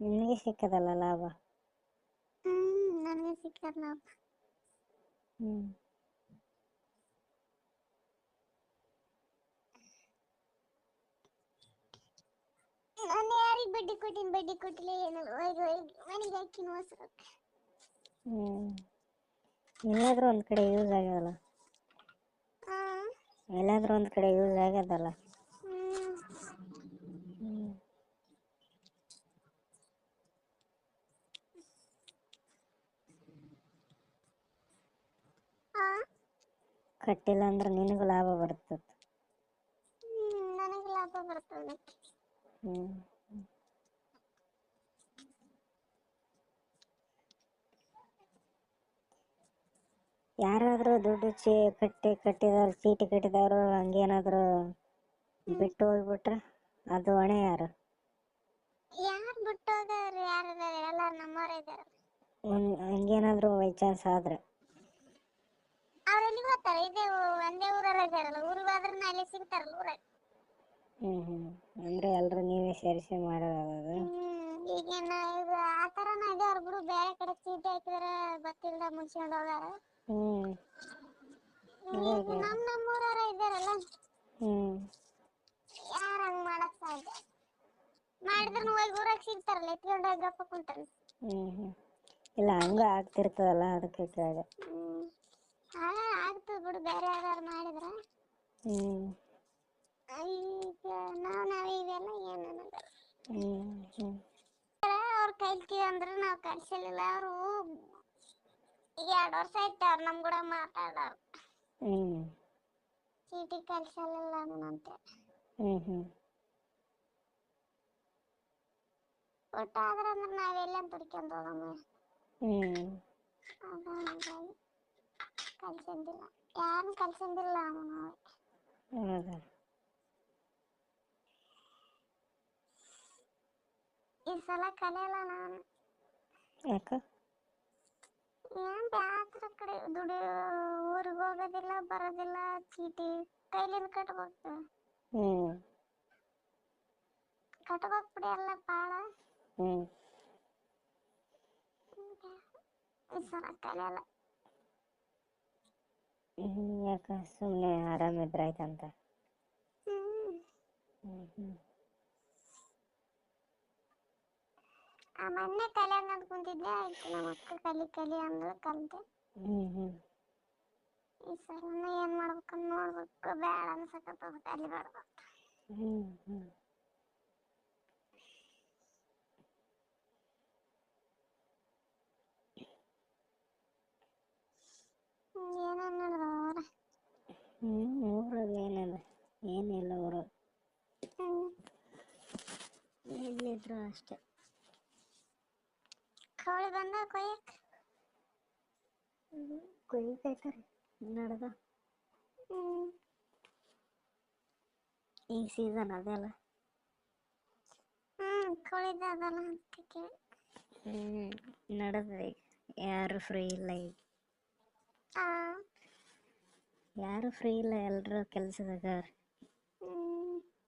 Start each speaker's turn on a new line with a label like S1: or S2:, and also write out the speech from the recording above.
S1: ನಿನಗೆ ಸಿಕ್ಕದಲ್ಲ ಲಾಭ?
S2: ನನಗೆ ಸಿಕ್ಕದ ಲಾಭ.
S1: ಹ್ಮ್.
S2: ನಾನು ಯಾರಿಗೆ ಬಡ್ಡಿ ಕೊಟ್ಟಿನ ಬಡ್ಡಿ ಕೊಟ್ಟಿಲ್ಲ ಏನಿಲ್ಲ ಮನೆಗೆ ಹಾಕಿನ ಹೊಸ
S1: ಹ್ಮ್. ಎಲ್ಲಾದ್ರೂ ಒಂದ್ ಕಡೆ ಯೂಸ್
S2: ಆಗದಲ್ಲ
S1: ಎಲ್ಲಾದ್ರೂ ಒಂದ್ ಕಡೆ ಯೂಸ್ ಆಗ್ಯದಲ್ಲ
S2: ಹ್ಮ್
S1: ಹ್ಮ್
S2: ಆ,
S1: ಕಟ್ಟಿಲ್ಲ ಅಂದ್ರೆ ನಿನಗೂ ಲಾಭ ಬರ್ತದ.
S2: ನನಗೆ ಲಾಭ ಬರ್ತದೆ.
S1: ಯಾರಾದ್ರೂ ದುಡ್ಡು ಚೀ ಕಟ್ಟಿ ಕಟ್ಟಿದವ್ರು ಚೀಟಿ ಕಟ್ಟಿದವರು ಹಂಗೇನಾದ್ರು ಬಿಟ್ಟು ಹೋಗ್ಬಿಟ್ರೆ ಅದು ಹೊಣೆ ಯಾರು?
S2: ಯಾರು ಬಿಟ್ಟೋದವ್ರು ಯಾರು ಎಲ್ಲ ನಮ್ಮವ್ರ ಇದಾರೆ
S1: ಒಂದ್ ಹಂಗೇನಾದ್ರು ಬೈ ಚಾನ್ಸ್ ಆದ್ರೆ.
S2: ಅವ್ರು ಎಲ್ಲಿಗೆ ಹೋಗ್ತಾರೆ ಇದೇ ಒಂದೇ ಊರಲ್ಲ ಇದಾರಲ್ಲ ಊರಿಗೆ ಹೋದ್ರೆ ಅಲ್ಲಿ ಸಿಗ್ತಾರಲ್ಲ ಊರಾಗ
S1: ಹ್ಮ್ ಹ್ಮ್. ಅಂದ್ರೆ ಎಲ್ರು ನೀವೇ ಸೇರಿಸಿ ಮಾಡೋದು ಅದು
S2: ಹ್ಮ್ ಈಗೇನ ಇದು ಆ ಥರನ ಅವ್ರ ಬಿಡು ಬೇರೆ ಕಡೆ ಚೀಟಿ ಹಾಕಿದ್ರೆ ಬತ್ತಿಲ್ಲ ಮುಗಿಸ್ಕೊಂಡು ಹೋಗಾರ.
S1: ಹ್ಮ್.
S2: ನಮ್ಮ ನಮ್ಮೂರವ್ರ ಇದಾರಲ್ಲ
S1: ಹ್ಮ್.
S2: ಯಾರು ಹಂಗ್ ಮಾಡಕ್ ಸಾಧ್ಯ? ಮಾಡಿದ್ರು ಹೋಗಿ ಊರಾಗ ಸಿಗ್ತಾರಲ್ಲ ಎತ್ಕೊಂಡು ಹೋಗಿ ಗಪ್ಪ
S1: ಹ್ಮ್ ಹ್ಮ್. ಇಲ್ಲ ಹಂಗ ಆಗ್ತಿರ್ತದಲ್ಲ ಅದಕ್ಕೆ ಕೇಳಿದೆ.
S2: ಹ್ಮ್. ಅವ್ರು ಕಲ್ತೀವಿ ಅಂದ್ರೆ ನಾವು ಕಲ್ಸಲಿಲ್ಲ ಅವರು ಈಗ ಎರಡು ವರ್ಷ ಆಯ್ತು ಅವ್ರು ನಮ್ ಕೂಡ ಮಾತಾಡೋರು
S1: ಹ್ಮ್
S2: ಚೀಟಿ ಕಲ್ಸಲಿಲ್ಲ ಅಂತ
S1: ಹ್ಮ್ ಹ್ಮ್
S2: ಒಟ್ಟು ಆದ್ರ ಅಂದ್ರೆ ನಾವೆಲ್ಲ ದುಡ್ಕೊಂಡು ಹೋಗಮ್ಮ
S1: ಹ್ಮ್
S2: ಅದು ಹಂಗಾಗಿ ಕಲ್ಸಂದಿಲ್ಲ ಯಾರನ್ನ ಕಲ್ಸಂದಿಲ್ಲ ಅವನು
S1: ಹೌದಾ
S2: ಈ ಸಲ ಕಲಿಯಲ್ಲ ನಾನು
S1: ಯಾಕ
S2: ಏನ್ ಬ್ಯಾಸ್ರ ಕಡೆ ದುಡಿ ಊರಿಗೆ ಹೋಗೋದಿಲ್ಲ ಬರೋದಿಲ್ಲ ಚೀಟಿ ಕೈಲಿಂದ ಕಟ್ಬೇಕು
S1: ಹ್ಮ್
S2: ಕಟ್ಬೇಕು ಬಿಡಿ ಎಲ್ಲ ಭಾಳ
S1: ಹ್ಮ್
S2: ಈ ಸಲ ಕಲಿಯಲ್ಲ
S1: ಹ್ಮ್ ಯಾಕ ಸುಮ್ಮನೆ
S2: ಹ್ಮ್.
S1: ಹ್ಮ್
S2: ಆ ಮೊನ್ನೆ ಕಲೆ ಅಂತ ಕುಂತಿದ್ದೆ ಆಯ್ತು ನಮ್ಮ ಅಕ್ಕ ಕಲಿ ಕಲಿ ಅಂದ್ರೆ ಕಲಿತೆ. ಈ ಸಲ ಏನ್ ಮಾಡ್ಬೇಕಂತ ನೋಡ್ಬೇಕು ಬೇಡ ಅನ್ಸಕತ್ತದ ಕಲಿಬಾರ್ದು
S1: ಹ್ಮ್ ಹ್ಮ್.
S2: ಏನೇನ್ ನಡೆದವ ಅವ್ರ
S1: ಹ್ಮ್ ಊರಾಗ ಏನಿಲ್ಲ ಏನಿಲ್ಲ ಊರಾಗ
S2: ಹ್ಮ್
S1: ಎಲ್ಲಿದ್ರು ಅಷ್ಟೇ
S2: ಕವಳಿ ಬಂದ ಕೊಯ್ಯಕ್
S1: ಕೊಯ್ತೈತಾರೆ ನಡ್ದ
S2: ಹ್ಮ್
S1: ಈಗ ಸೀಸನ್ ಅದೆಲ್ಲ
S2: ಹ್ಮ್ ಕೋಳಿದ ಅದಲ್ಲ ಅಂತ ಕೇಳಿ
S1: ಹ್ಮ್ ನಡದ ಈಗ ಯಾರು ಫ್ರೀ ಇಲ್ಲ ಈಗ
S2: ಆ
S1: ಯಾರು ಫ್ರೀ ಇಲ್ಲ ಎಲ್ಲರೂ ಕೆಲ್ಸದಾಗ.